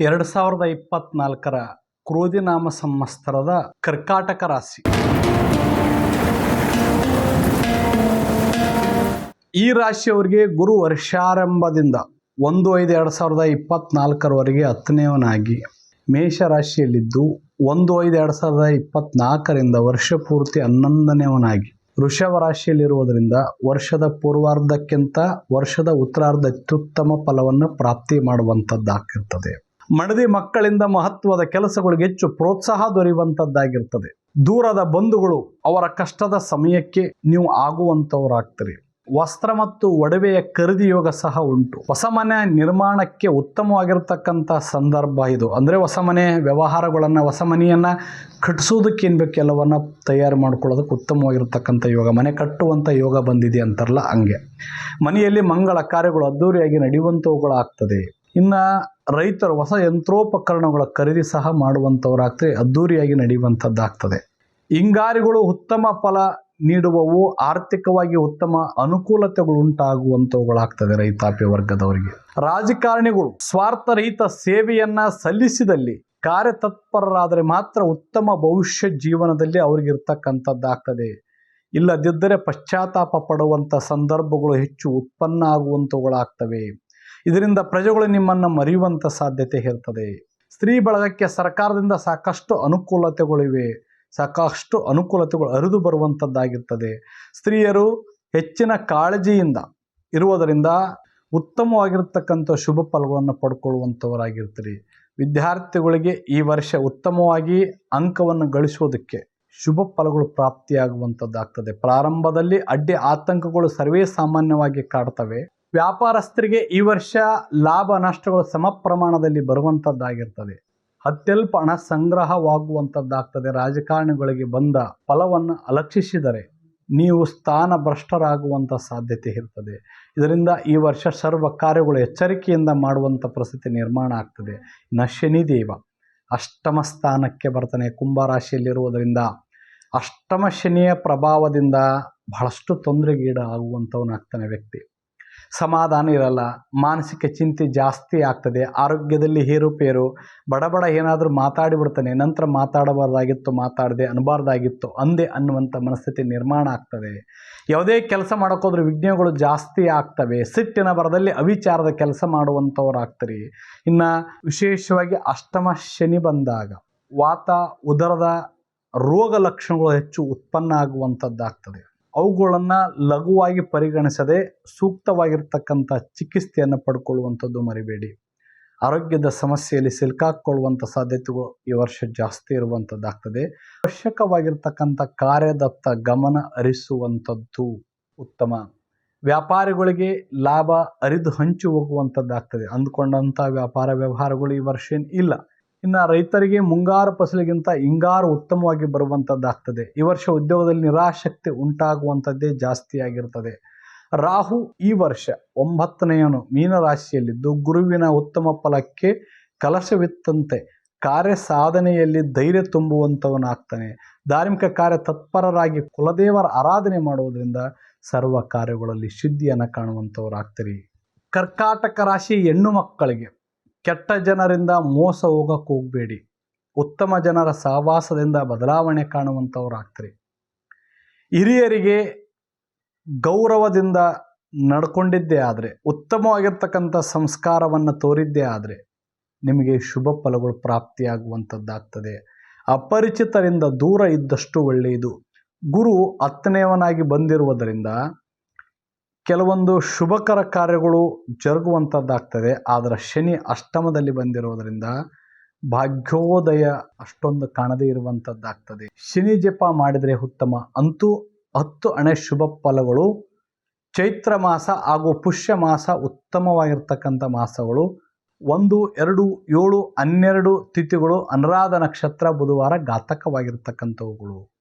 ಎರಡು ಸಾವಿರದ ಇಪ್ಪತ್ನಾಲ್ಕರ ಕ್ರೋಧಿನಾಮ ಸಂವತ್ಸರದ ಕರ್ಕಾಟಕ ರಾಶಿ. ಈ ರಾಶಿಯವರಿಗೆ ಗುರು ವರ್ಷಾರಂಭದಿಂದ ಒಂದು ಐದು ಎರಡು ಸಾವಿರದ ಇಪ್ಪತ್ನಾಲ್ಕರವರೆಗೆ ಹತ್ತನೇವನಾಗಿ ಮೇಷರಾಶಿಯಲ್ಲಿದ್ದು ಒಂದು ಐದು ಎರಡು ಸಾವಿರದ ಇಪ್ಪತ್ನಾಲ್ಕರಿಂದ ವರ್ಷ ಪೂರ್ತಿ ಹನ್ನೊಂದನೇವನಾಗಿ ವೃಷಭ ರಾಶಿಯಲ್ಲಿರುವುದರಿಂದ ವರ್ಷದ ಪೂರ್ವಾರ್ಧಕ್ಕಿಂತ ವರ್ಷದ ಉತ್ತರಾರ್ಧ ಅತ್ಯುತ್ತಮ ಫಲವನ್ನು ಪ್ರಾಪ್ತಿ ಮಾಡುವಂಥದ್ದಾಗಿರ್ತದೆ. ಮಡದಿ ಮಕ್ಕಳಿಂದ ಮಹತ್ವದ ಕೆಲಸಗಳಿಗೆ ಹೆಚ್ಚು ಪ್ರೋತ್ಸಾಹ ದೊರೆಯುವಂಥದ್ದಾಗಿರ್ತದೆ ದೂರದ ಬಂಧುಗಳು ಅವರ ಕಷ್ಟದ ಸಮಯಕ್ಕೆ ನೀವು ಆಗುವಂಥವರಾಗ್ತೀರಿ. ವಸ್ತ್ರ ಮತ್ತು ಒಡವೆಯ ಖರೀದಿ ಯೋಗ ಸಹ ಉಂಟು. ಹೊಸ ಮನೆ ನಿರ್ಮಾಣಕ್ಕೆ ಉತ್ತಮವಾಗಿರ್ತಕ್ಕಂಥ ಸಂದರ್ಭ ಇದು. ಅಂದರೆ ಹೊಸ ಮನೆ, ವ್ಯವಹಾರಗಳನ್ನು, ಹೊಸ ಮನೆಯನ್ನು ಕಟ್ಟಿಸೋದಕ್ಕೆ ಏನು ಎಲ್ಲವನ್ನು ತಯಾರು ಮಾಡ್ಕೊಳ್ಳೋದಕ್ಕೆ ಉತ್ತಮವಾಗಿರ್ತಕ್ಕಂಥ ಯೋಗ. ಮನೆ ಕಟ್ಟುವಂಥ ಯೋಗ ಬಂದಿದೆ ಅಂತಾರಲ್ಲ ಹಂಗೆ. ಮನೆಯಲ್ಲಿ ಮಂಗಳ ಕಾರ್ಯಗಳು ಅದ್ದೂರಿಯಾಗಿ ನಡೆಯುವಂಥವುಗಳು ಆಗ್ತದೆ ಇನ್ನು ರೈತರು ಹೊಸ ಯಂತ್ರೋಪಕರಣಗಳ ಖರೀದಿ ಸಹ ಮಾಡುವಂಥವರಾಗ್ತದೆ, ಅದ್ದೂರಿಯಾಗಿ ನಡೆಯುವಂಥದ್ದಾಗ್ತದೆ. ಹಿಂಗಾರಿಗಳು ಉತ್ತಮ ಫಲ ನೀಡುವವು, ಆರ್ಥಿಕವಾಗಿ ಉತ್ತಮ ಅನುಕೂಲತೆಗಳು ಉಂಟಾಗುವಂಥವುಗಳಾಗ್ತದೆ ರೈತಾಪಿ ವರ್ಗದವರಿಗೆ. ರಾಜಕಾರಣಿಗಳು ಸ್ವಾರ್ಥರಹಿತ ಸೇವೆಯನ್ನ ಸಲ್ಲಿಸಿದಲ್ಲಿ ಕಾರ್ಯತತ್ಪರರಾದರೆ ಮಾತ್ರ ಉತ್ತಮ ಭವಿಷ್ಯ ಜೀವನದಲ್ಲಿ ಅವ್ರಿಗಿರ್ತಕ್ಕಂಥದ್ದಾಗ್ತದೆ. ಇಲ್ಲದಿದ್ದರೆ ಪಶ್ಚಾತ್ತಾಪ ಪಡುವಂಥ ಸಂದರ್ಭಗಳು ಹೆಚ್ಚು ಉತ್ಪನ್ನ ಆಗುವಂಥವುಗಳಾಗ್ತವೆ. ಇದರಿಂದ ಪ್ರಜೆಗಳು ನಿಮ್ಮನ್ನು ಮರೆಯುವಂಥ ಸಾಧ್ಯತೆ ಇರ್ತದೆ ಸ್ತ್ರೀ ಬಳಗಕ್ಕೆ ಸರ್ಕಾರದಿಂದ ಸಾಕಷ್ಟು ಅನುಕೂಲತೆಗಳಿವೆ. ಸಾಕಷ್ಟು ಅನುಕೂಲತೆಗಳು ಅರಿದು ಬರುವಂಥದ್ದಾಗಿರ್ತದೆ ಸ್ತ್ರೀಯರು ಹೆಚ್ಚಿನ ಕಾಳಜಿಯಿಂದ ಇರುವುದರಿಂದ ಉತ್ತಮವಾಗಿರ್ತಕ್ಕಂಥ ಶುಭ ಫಲಗಳನ್ನು ಪಡ್ಕೊಳ್ಳುವಂಥವರಾಗಿರ್ತೀರಿ ವಿದ್ಯಾರ್ಥಿಗಳಿಗೆ ಈ ವರ್ಷ ಉತ್ತಮವಾಗಿ ಅಂಕವನ್ನು ಗಳಿಸುವುದಕ್ಕೆ ಶುಭ ಫಲಗಳು ಪ್ರಾಪ್ತಿಯಾಗುವಂಥದ್ದಾಗ್ತದೆ ಪ್ರಾರಂಭದಲ್ಲಿ ಅಡ್ಡಿ ಆತಂಕಗಳು ಸರ್ವೇ ಸಾಮಾನ್ಯವಾಗಿ ಕಾಡ್ತವೆ. ವ್ಯಾಪಾರಸ್ಥರಿಗೆ ಈ ವರ್ಷ ಲಾಭ ನಷ್ಟಗಳು ಸಮ ಪ್ರಮಾಣದಲ್ಲಿ ಬರುವಂಥದ್ದಾಗಿರ್ತದೆ ಅತ್ಯಲ್ಪ ಹಣ ಸಂಗ್ರಹವಾಗುವಂಥದ್ದಾಗ್ತದೆ ರಾಜಕಾರಣಿಗಳಿಗೆ ಬಂದ ಫಲವನ್ನು ಅಲಕ್ಷಿಸಿದರೆ ನೀವು ಸ್ಥಾನ ಭ್ರಷ್ಟರಾಗುವಂಥ ಸಾಧ್ಯತೆ ಇರ್ತದೆ. ಇದರಿಂದ ಈ ವರ್ಷ ಸರ್ವ ಕಾರ್ಯಗಳು ಎಚ್ಚರಿಕೆಯಿಂದ ಮಾಡುವಂಥ ಪರಿಸ್ಥಿತಿ ನಿರ್ಮಾಣ ಆಗ್ತದೆ. ಇನ್ನು ಶನಿದೇವ ಅಷ್ಟಮ ಸ್ಥಾನಕ್ಕೆ ಬರ್ತಾನೆ ಕುಂಭರಾಶಿಯಲ್ಲಿರುವುದರಿಂದ ಅಷ್ಟಮ ಶನಿಯ ಪ್ರಭಾವದಿಂದ ಬಹಳಷ್ಟು ತೊಂದರೆಗೀಡಾಗುವಂಥವನಾಗ್ತಾನೆ ವ್ಯಕ್ತಿ. ಸಮಾಧಾನ ಇರಲ್ಲ. ಮಾನಸಿಕ ಚಿಂತೆ ಜಾಸ್ತಿ ಆಗ್ತದೆ. ಆರೋಗ್ಯದಲ್ಲಿ ಏರುಪೇರು ಬಡ ಬಡ ಏನಾದರೂ ಮಾತಾಡಿಬಿಡ್ತಾನೆ ನಂತರ ಮಾತಾಡಬಾರ್ದಾಗಿತ್ತು, ಮಾತಾಡದೆ ಅನ್ನಬಾರ್ದಾಗಿತ್ತು ಅಂದೆ ಅನ್ನುವಂಥ ಮನಸ್ಥಿತಿ ನಿರ್ಮಾಣ ಆಗ್ತದೆ. ಯಾವುದೇ ಕೆಲಸ ಮಾಡೋಕ್ಕೋದ್ರೆ ವಿಘ್ನಗಳು ಜಾಸ್ತಿ ಆಗ್ತವೆ. ಸಿಟ್ಟಿನ ಬರದಲ್ಲಿ ಅವಿಚಾರದ ಕೆಲಸ ಮಾಡುವಂಥವ್ರು ಆಗ್ತಾರೆ ಇನ್ನು ವಿಶೇಷವಾಗಿ ಅಷ್ಟಮ ಶನಿ ಬಂದಾಗ ವಾತ, ಉದರದ ರೋಗ ಲಕ್ಷಣಗಳು ಹೆಚ್ಚು ಉತ್ಪನ್ನ ಆಗುವಂಥದ್ದಾಗ್ತದೆ ಅವುಗಳನ್ನು ಲಘುವಾಗಿ ಪರಿಗಣಿಸದೆ ಸೂಕ್ತವಾಗಿರ್ತಕ್ಕಂಥ ಚಿಕಿತ್ಸೆಯನ್ನು ಪಡ್ಕೊಳ್ಳುವಂಥದ್ದು ಮರಿಬೇಡಿ. ಆರೋಗ್ಯದ ಸಮಸ್ಯೆಯಲ್ಲಿ ಸಿಲುಕಾಕೊಳ್ಳುವಂಥ ಸಾಧ್ಯತೆಗಳು ಈ ವರ್ಷ ಜಾಸ್ತಿ ಇರುವಂಥದ್ದಾಗ್ತದೆ. ಅವಶ್ಯಕವಾಗಿರ್ತಕ್ಕಂಥ ಕಾರ್ಯದತ್ತ ಗಮನ ಹರಿಸುವಂಥದ್ದು ಉತ್ತಮ. ವ್ಯಾಪಾರಿಗಳಿಗೆ ಲಾಭ ಅರಿದು ಹಂಚಿ ಹೋಗುವಂಥದ್ದಾಗ್ತದೆ. ಅಂದ್ಕೊಂಡಂಥ ವ್ಯಾಪಾರ ವ್ಯವಹಾರಗಳು ಈ ವರ್ಷ ಏನು ಇಲ್ಲ. ಇನ್ನು ರೈತರಿಗೆ ಮುಂಗಾರು ಫಸಲಿಗಿಂತ ಹಿಂಗಾರು ಉತ್ತಮವಾಗಿ ಬರುವಂಥದ್ದಾಗ್ತದೆ ಈ ವರ್ಷ ಉದ್ಯೋಗದಲ್ಲಿ ನಿರಾಸಕ್ತಿ ಉಂಟಾಗುವಂಥದ್ದೇ ಜಾಸ್ತಿ ಆಗಿರ್ತದೆ. ರಾಹು ಈ ವರ್ಷ ಒಂಬತ್ತನೆಯನು ಮೀನರಾಶಿಯಲ್ಲಿದ್ದು ಗುರುವಿನ ಉತ್ತಮ ಫಲಕ್ಕೆ ಕಲಶವಿತ್ತಂತೆ. ಕಾರ್ಯ ಸಾಧನೆಯಲ್ಲಿ ಧೈರ್ಯ ತುಂಬುವಂಥವನಾಗ್ತಾನೆ ಧಾರ್ಮಿಕ ಕಾರ್ಯ ತತ್ಪರರಾಗಿ ಕುಲದೇವರ ಆರಾಧನೆ ಮಾಡುವುದರಿಂದ ಸರ್ವ ಕಾರ್ಯಗಳಲ್ಲಿ ಶುದ್ಧಿಯನ್ನು ಕಾಣುವಂಥವರಾಗ್ತೀರಿ ಕರ್ಕಾಟಕ ರಾಶಿ ಹೆಣ್ಣು ಮಕ್ಕಳಿಗೆ ಕೆಟ್ಟ ಜನರಿಂದ ಮೋಸ ಹೋಗಕ್ಕೆ ಹೋಗಬೇಡಿ. ಉತ್ತಮ ಜನರ ಸಹವಾಸದಿಂದ ಬದಲಾವಣೆ ಕಾಣುವಂಥವ್ರಾಗ್ತೀರಿ ಹಿರಿಯರಿಗೆ ಗೌರವದಿಂದ ನಡ್ಕೊಂಡಿದ್ದೇ ಆದರೆ, ಉತ್ತಮವಾಗಿರ್ತಕ್ಕಂಥ ಸಂಸ್ಕಾರವನ್ನು ತೋರಿದ್ದೇ ಆದರೆ ನಿಮಗೆ ಶುಭ ಫಲಗಳು ಪ್ರಾಪ್ತಿಯಾಗುವಂಥದ್ದಾಗ್ತದೆ ಅಪರಿಚಿತರಿಂದ ದೂರ ಇದ್ದಷ್ಟು ಒಳ್ಳೆಯದು. ಗುರು ಹತ್ತನೆಯವನಾಗಿ ಬಂದಿರುವುದರಿಂದ ಕೆಲವೊಂದು ಶುಭಕರ ಕಾರ್ಯಗಳು ಜರುಗುವಂಥದ್ದಾಗ್ತದೆ ಆದರೆ ಶನಿ ಅಷ್ಟಮದಲ್ಲಿ ಬಂದಿರೋದರಿಂದ ಭಾಗ್ಯೋದಯ ಅಷ್ಟೊಂದು ಕಾಣದೇ ಇರುವಂಥದ್ದಾಗ್ತದೆ ಶನಿ ಜಪ ಮಾಡಿದರೆ ಉತ್ತಮ. ಅಂತೂ ಹತ್ತು ಅಣೆ ಶುಭ ಫಲಗಳು, ಚೈತ್ರ ಮಾಸ ಹಾಗೂ ಪುಷ್ಯ ಮಾಸ ಉತ್ತಮವಾಗಿರ್ತಕ್ಕಂಥ ಮಾಸಗಳು, ಒಂದು, ಎರಡು, ಏಳು, ಹನ್ನೆರಡು ತಿಥಿಗಳು ಅನುರಾಧ ನಕ್ಷತ್ರ ಬುಧವಾರ ಘಾತಕವಾಗಿರ್ತಕ್ಕಂಥವುಗಳು.